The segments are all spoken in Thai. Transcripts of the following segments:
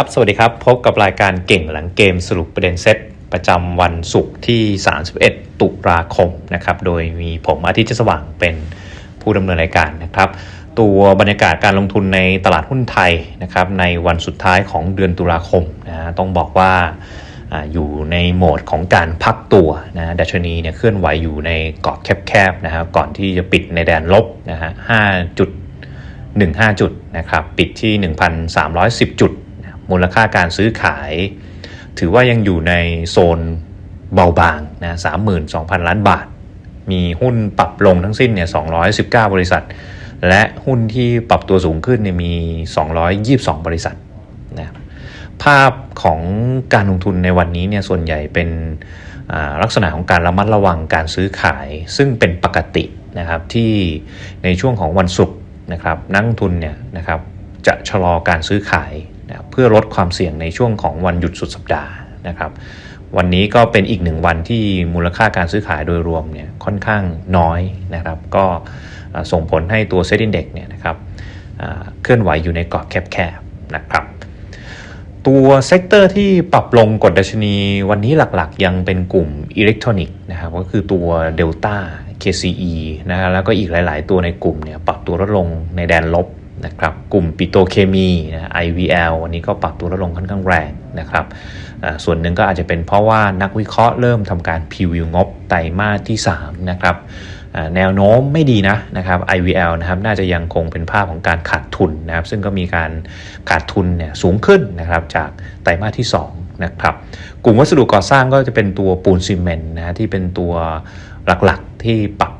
ครับ สวัสดีครับ พบกับรายการเก่งหลังเกมสรุปประเด็นเซตประจำวันศุกร์ที่ 31 ตุลาคมนะครับ โดยมีผมอาทิตย์จษสว่างเป็นผู้ดำเนินรายการนะครับ ตัวบรรยากาศการลงทุนในตลาดหุ้นไทยนะครับในวันสุดท้ายของเดือนตุลาคมนะฮะต้องบอกว่าออยู่ในโหมดของการพักตัวนะดัชนีเนี่ยเคลื่อนไหวอยู่ในกรอบแคบๆนะครับก่อนที่จะปิดในแดนลบนะฮะ5จุด15 จุดนะครับปิดที่ 1,310 จุดนะครับ มูลค่าการซื้อขาย ถือว่ายังอยู่ในโซนเบาบางนะ32,000 ล้านบาท มีหุ้นปรับลงทั้งสิ้นเนี่ย219 บริษัท และหุ้นที่ปรับตัวสูงขึ้นเนี่ยมี 222 บริษัทนะภาพของการลงทุนในวันนี้เนี่ยส่วนใหญ่เป็นลักษณะของการระมัดระวังการซื้อขาย ซึ่งเป็นปกตินะครับที่ในช่วงของวันศุกร์นะครับนักทุนเนี่ยนะครับจะชะลอการซื้อขาย นะเพื่อลดความเสี่ยงในช่วงของวันหยุดสุดสัปดาห์นะครับ วันนี้ก็เป็นอีกหนึ่งวันที่มูลค่าการซื้อขายโดยรวมเนี่ยค่อนข้างน้อยนะครับ ก็ส่งผลให้ตัวเซ็ตอินเด็กเนี่ยนะครับเคลื่อนไหวอยู่ในกรอบแคบๆนะครับตัวเซกเตอร์ที่ปรับลงกดดัชนีวันนี้หลักๆ ยังเป็นกลุ่มอิเล็กทรอนิกส์นะครับก็คือตัว Delta KCE นะฮะแล้วก็อีกหลาย ๆ ตัวในกลุ่มเนี่ยปรับตัวลดลงในแดนลบ นะครับกลุ่มปิโตเคมีนะ IVL วันนี้ก็ปรับตัวลดลงค่อนข้างแรงนะครับส่วนหนึ่งก็อาจจะเป็นเพราะว่านักวิเคราะห์เริ่มทำการพรีวิวงบไตรมาสที่3นะครับแนวโน้มไม่ดีนะนะครับ IVL นะครับน่าจะยังคงเป็นภาพของการขาดทุนนะครับซึ่งก็มีการขาดทุนเนี่ยสูงขึ้นนะครับจากไตรมาสที่ 2 นะครับ กลุ่มวัสดุก่อสร้างก็จะเป็นตัวปูนซีเมนต์นะที่เป็นตัวหลักๆที่ปรับ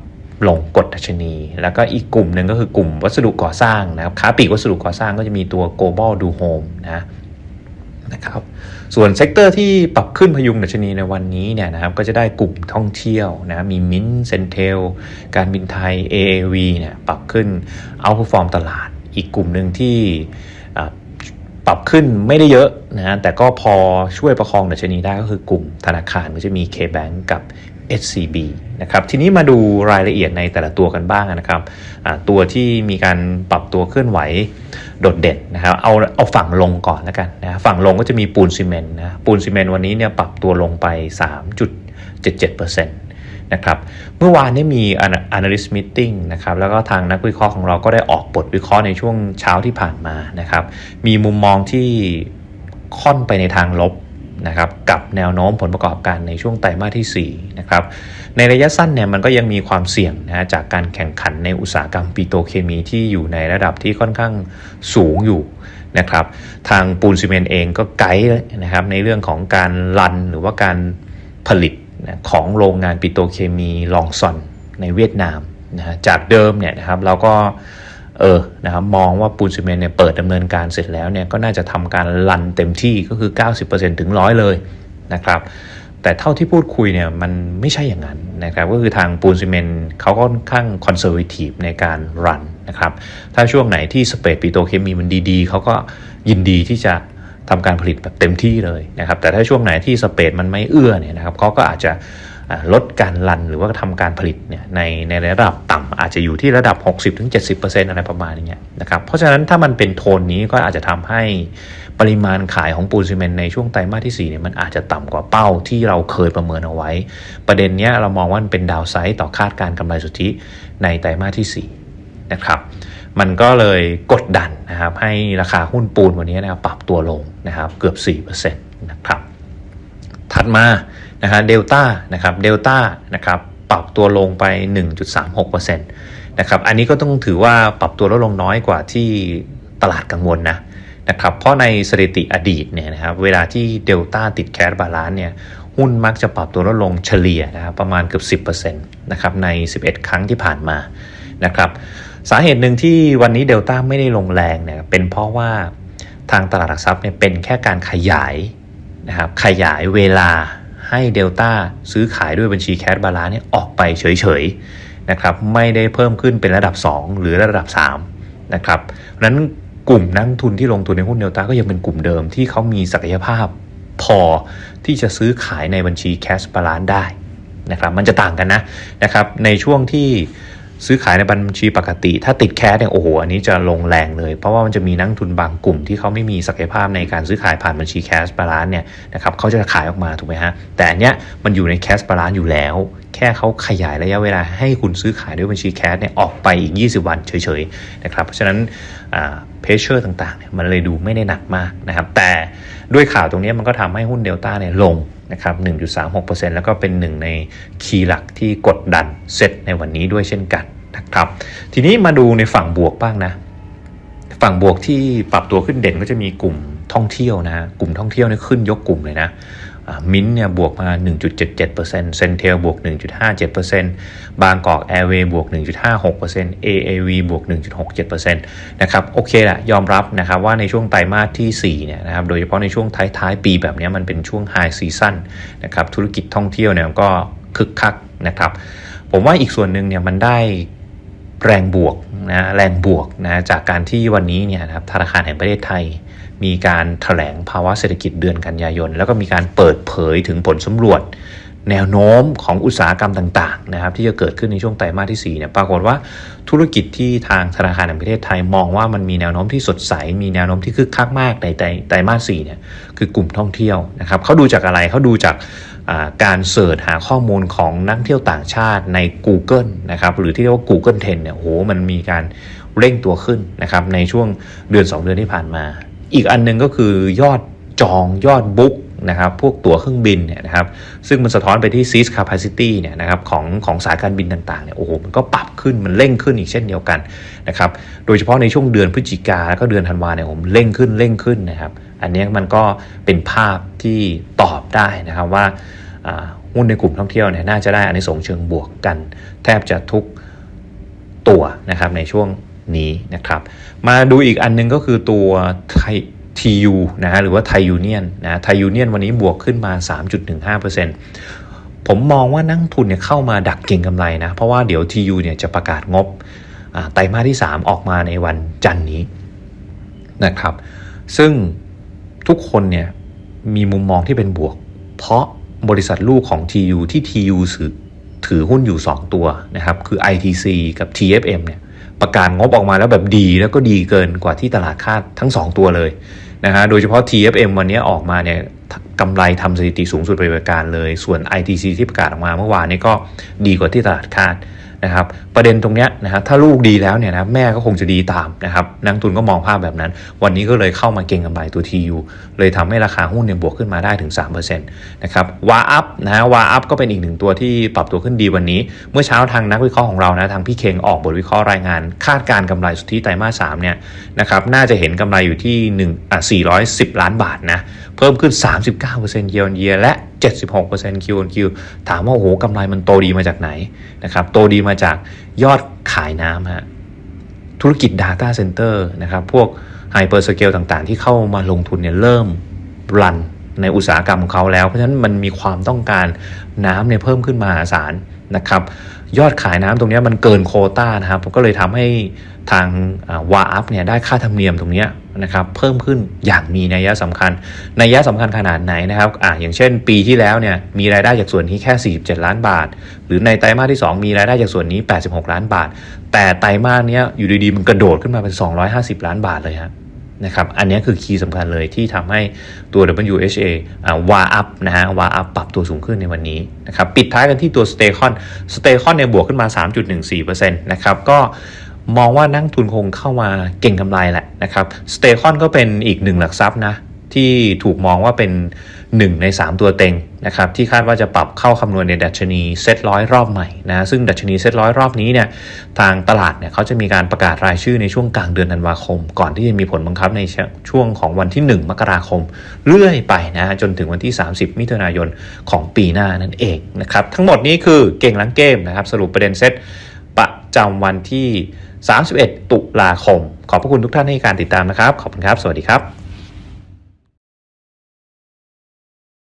ลงกดดัชนี แล้วก็อีกกลุ่มหนึ่งก็คือกลุ่มวัสดุก่อสร้างนะครับค้าปลีกวัสดุก่อสร้างก็จะมีตัว global do home นะนะครับส่วนเซกเตอร์ที่ปรับขึ้นพยุงดัชนีในวันนี้เนี่ยนะครับก็จะได้กลุ่มท่องเที่ยวนะมีมินเซนเทลการบินไทย AAV เนี่ยปรับขึ้นเอาพอฟอร์มตลาด อีกกลุ่มหนึ่งที่ปรับขึ้นไม่ได้เยอะนะฮะแต่ก็พอช่วยประคองดัชนีได้ก็คือกลุ่มธนาคารก็จะมี KBank กับ SCB นะครับทีนี้มาดูรายละเอียดในแต่ละตัวกันบ้างนะครับตัวที่มีการปรับตัวเคลื่อนไหวโดดเด่นนะครับเอาเอาฝั่งลงก่อนแล้วกันนะฝั่งลงก็จะมีปูนซีเมนต์นะปูนซีเมนต์วันนี้เนี่ยปรับตัวลงไป 3.77%นะครับเมื่อวานนี้มี analyst meeting นะครับแล้วก็ทางนักวิเคราะห์ของเราก็ได้ออกบทวิเคราะห์ในช่วงเช้าที่ผ่านมานะครับมีมุมมองที่ค่อนไปในทางลบ นะครับกับแนวโน้มผลประกอบการในช่วงไตรมาสที่4นะครับในระยะสั้นเนี่ยมันก็ยังมีความเสี่ยงนะฮะจากการแข่งขันในอุตสาหกรรมปิโตรเคมีที่อยู่ในระดับที่ค่อนข้างสูงอยู่นะครับทางปูนซีเมนต์เองก็ไกด์นะครับในเรื่องของการรันหรือว่าการผลิตของโรงงานปิโตรเคมีลองซอนในเวียดนามนะฮะจากเดิมเนี่ยนะครับเราก็ เออนะครับมองว่าปูนซีเมนต์เนี่ยเปิดดำเนินการเสร็จแล้วเนี่ยก็น่าจะทำการรันเต็มที่ก็คือ 90%ถึง100เลยนะครับแต่เท่าที่พูดคุยเนี่ยมันไม่ใช่อย่างนั้นนะครับก็คือทางปูนซีเมนต์เขาก็ค่อนข้างคอนเซอร์วทีฟในการรันนะครับถ้าช่วงไหนที่สเปดปิโตเคมีมันดีๆ เขาก็ยินดีที่จะทำการผลิตแบบเต็มที่เลยนะครับแต่ถ้าช่วงไหนที่สเปดมันไม่เอื้อเนี่ยนะครับเขาก็อาจจะ ลดการรันหรือว่าทำการผลิตเนี่ยในในระดับต่ำอาจจะอยู่ที่ระดับ 60-70%อะไรประมาณนี้นะครับเพราะฉะนั้นถ้ามันเป็นโทนนี้ก็อาจจะทำให้ปริมาณขายของปูนซีเมนต์ในช่วงไตรมาสที่4เนี่ยมันอาจจะต่ำกว่าเป้าที่เราเคยประเมินเอาไว้ ประเด็นเนี้ยเรามองว่ามันเป็นดาวไซด์ต่อคาดการณ์กำไรสุทธิในไตรมาสที่4นะครับมันก็เลยกดดันนะครับให้ราคาหุ้นปูนวันนี้นะครับปรับตัวลงนะครับเกือบ4%นะครับถัดมา นะฮะเดลต้านะครับเดลต้านะครับปรับตัวลงไป 1.36%นะครับอันนี้ก็ต้องถือว่าปรับตัวลดลงน้อยกว่าที่ตลาดกังวลนะนะครับเพราะในสถิติอดีตเนี่ยนะครับเวลาที่เดลต้าติดแคสบาลานเนี่ยหุ้นมักจะปรับตัวลดลงเฉลี่ยนะครับประมาณเกือบ10%นะครับใน 11 ครั้งที่ผ่านมานะครับสาเหตุหนึ่งที่วันนี้เดลต้าไม่ได้ลงแรงเนี่ยเป็นเพราะว่าทางตลาดหลักทรัพย์เนี่ยเป็นแค่การขยายนะครับขยายเวลา ให้เดลต้าซื้อขายด้วยบัญชีแคชบาลานเนี่ยออกไปเฉยๆนะครับไม่ได้เพิ่มขึ้นเป็นระดับ 2 หรือระดับ3นะครับเพราะนั้นกลุ่มนักทุนที่ลงทุนในหุ้นเดลต้าก็ยังเป็นกลุ่มเดิมที่เขามีศักยภาพพอที่จะซื้อขายในบัญชีแคชบาลานได้นะครับมันจะต่างกันนะนะครับในช่วงที่ ซื้อขายในบัญชีปกติ ถ้าติดแคสเนี่ยโอ้โหอันนี้จะลงแรงเลย เพราะว่ามันจะมีนักทุนบางกลุ่มที่เขาไม่มีศักยภาพในการซื้อขายผ่านบัญชีแคสบาลานเนี่ยนะครับเขาจะขายออกมาถูกไหมฮะแต่อันเนี้ยมันอยู่ในแคสบาลานอยู่แล้ว แค่เขาขยายระยะเวลาให้คุณซื้อขายด้วยบัญชีแคสเนี่ยออกไปอีก 20 วันเฉยๆนะครับเพราะฉะนั้น เพชเชอร์ต่างๆเนี่ยมันเลยดูไม่ได้หนักมากนะครับ แต่ด้วยข่าวตรงนี้มันก็ทำให้หุ้นเดลต้าเนี่ยลงนะครับ 1.36%แล้วก็เป็นหนึ่งในคีย์หลักที่กดดันเซ็ตในวันนี้ด้วยเช่นกันนะครับ ทีนี้มาดูในฝั่งบวกบ้างนะ ฝั่งบวกที่ปรับตัวขึ้นเด่นก็จะมีกลุ่มท่องเที่ยวนะ กลุ่มท่องเที่ยวนี่ขึ้นยกกลุ่มเลยนะ มินเนี่ยบวกมา 1.77%เซนเทลบวก 1.57%บางกอกแอร์เวย์บวก 1.56% AAV บวก 1.67%นะครับโอเคแหละยอมรับนะครับว่าในช่วงไตรมาสที่ 4 เนี่ยนะครับโดยเฉพาะในช่วงท้ายๆ ปีแบบนี้มันเป็นช่วงไฮซีซั่นนะครับธุรกิจท่องเที่ยวเนี่ยก็คึกคักนะครับผมว่าอีกส่วนหนึ่งเนี่ยมันได้ แรงบวกนะแรงบวกนะจากการที่วันนี้เนี่ยนะครับธนาคารแห่งประเทศไทย มีการถแถลงภาวะเศรษฐกิจเดือนกันยายน แล้วก็มีการเปิดเผยถึงผลสำรวจ แนวโน้มของอุตสาหกรรมต่างๆนะครับที่จะเกิดขึ้นในช่วงไตรมาสที่4เนี่ยปรากฏว่าธุรกิจที่ทางธนาคารแห่งประเทศไทยมองว่ามันมีแนวโน้มที่สดใส มีแนวโน้มที่คึกคักมากในไตรมาส4เนี่ยคือกลุ่มท่องเที่ยวนะครับเขาดูจากอะไรเขาดูจากการเสิร์ชหาข้อมูลของนักเที่ยวต่างชาติใน Google นะครับหรือที่เรียกว่า Google Trend เนี่ยโหมันมีการเร่งตัวขึ้นนะครับในช่วงเดือน 2 เดือนที่ผ่านมา อีกอันนึงก็คือยอดจองยอดบุ๊ก นะครับพวกตั๋วเครื่องบินเนี่ยนะครับซึ่งมันสะท้อนไปที่ seat capacity เนี่ยนะครับของของสายการบินต่างๆเนี่ยโอ้โหมันก็ปรับขึ้นมันเร่งขึ้นอีกเช่นเดียวกันนะครับโดยเฉพาะในช่วงเดือนพฤศจิกาแล้วก็เดือนธันวาเนี่ยผมเร่งขึ้นเร่งขึ้นนะครับอันนี้มันก็เป็นภาพที่ตอบได้นะครับว่าหุ้นในกลุ่มท่องเที่ยวเนี่ยน่าจะได้อันนี้ส่งเชิงบวกกัน แทบจะทุกตัวนะครับในช่วงนี้นะครับมาดูอีกอันนึงก็คือตัวไทย ทียูนะฮะหรือว่าไทยยูเนียนนะไทยยูเนียนวันนี้บวกขึ้นมา 3.15%ผมมองว่านักทุนเนี่ยเข้ามาดักเก็งกำไรนะเพราะว่าเดี๋ยว TU เนี่ยจะประกาศงบไตรมาสที่ 3 ออกมาในวันจันนี้นะครับ ซึ่งทุกคนเนี่ยมีมุมมองที่เป็นบวก เพราะบริษัทลูกของ TU ที่ TU ถือถือหุ้นอยู่ 2 ตัวนะครับ คือ ITC กับ TFM เนี่ย ประกาศงบออกมาแล้วแบบดีแล้วก็ดีเกินกว่าที่ตลาดคาดทั้ง 2 ตัวเลยนะฮะโดยเฉพาะ TFM วันนี้ออกมาเนี่ยกำไรทำสถิติสูงสุดเป็นประการเลย ส่วน ITC ที่ประกาศออกมาเมื่อวานนี้ก็ดีกว่าที่ตลาดคาด นะครับประเด็นตรงนี้นะครับถ้าลูกดีแล้วเนี่ยนะแม่ก็คงจะดีตามนะครับนักทุนก็มองภาพแบบนั้น วันนี้ก็เลยเข้ามาเก็งกำไรตัว TU เลยทำให้ราคาหุ้นเนี่ยบวกขึ้นมาได้ถึง3%นะครับวาอัพนะฮะวาอัพก็เป็นอีกหนึ่งตัวที่ปรับตัวขึ้นดีวันนี้ เมื่อเช้าทางนักวิเคราะห์ของเรานะทางพี่เคงออกบทวิเคราะห์รายงาน คาดการกำไรสุทธิไตรมาส3เนี่ยนะครับน่าจะเห็นกำไรอยู่ที่1อะ410 ล้านบาทนะ เพิ่มขึ้น 39%เยียร์เยียและ 76% Q on Q ถามว่าโอ้โหกำไรมันโตดีมาจากไหนนะครับโตดีมาจากยอดขายน้ำฮะธุรกิจ Data Center นะครับพวก Hyper Scale ต่างๆ ที่เข้ามาลงทุนเนี่ยเริ่มรัน ในอุตสาหกรรมของเขาแล้ว เพราะฉะนั้นมันมีความต้องการน้ำเนี่ยเพิ่มขึ้นมาศาลนะครับยอดขายน้ำตรงนี้มันเกินโคต้านะครับก็เลยทำให้ทางวาอัพเนี่ยได้ค่าธรรมเนียมตรงนี้นะครับเพิ่มขึ้นอย่างมีนัยสำคัญนัยสำคัญขนาดไหนนะครับอ่าอย่างเช่น ปีที่แล้วเนี่ยมีรายได้จากส่วนนี้แค่ 47 ล้านบาท หรือในไตรมาสที่ 2 มีรายได้จากส่วนนี้ 86 ล้านบาท แต่ไตรมาสนี้อยู่ดีๆมันกระโดดขึ้นมาเป็น 250 ล้านบาทเลยครับ นะครับ อันนี้คือคีย์สำคัญเลยที่ทำให้ตัว WHA วาอัพนะฮะวาอัพปรับตัวสูงขึ้นในวันนี้นะครับ ปิดท้ายกันที่ตัวสเตคอนสเตคอนเนี่ยบวกขึ้นมา 3.14%นะครับ ก็มองว่านักทุนคงเข้ามาเก่งกำไรแหละนะครับสเตคอนก็เป็นอีกหนึ่งหลักทรัพย์นะ ที่ถูกมองว่าเป็น 1 ใน 3 ตัวเต็งนะครับที่คาดว่าจะปรับเข้าคำนวณในดัชนีเซตร้อยรอบใหม่นะซึ่งดัชนีเซตร้อยรอบนี้เนี่ยทางตลาดเนี่ยเขาจะมีการประกาศรายชื่อในช่วงกลางเดือนธันวาคม ก่อนที่จะมีผลบังคับในช่วงของวันที่ 1 มกราคม เรื่อยไปนะจนถึงวันที่ 30 มิถุนายนของปีหน้านั่นเองนะครับทั้งหมดนี้คือเก่งลังเกมนะครับสรุปประเด็นเซตประจำวันที่ 31 ตุลาคม ขอบพระคุณทุกท่านในการติดตามนะครับ ขอบคุณครับ สวัสดีครับ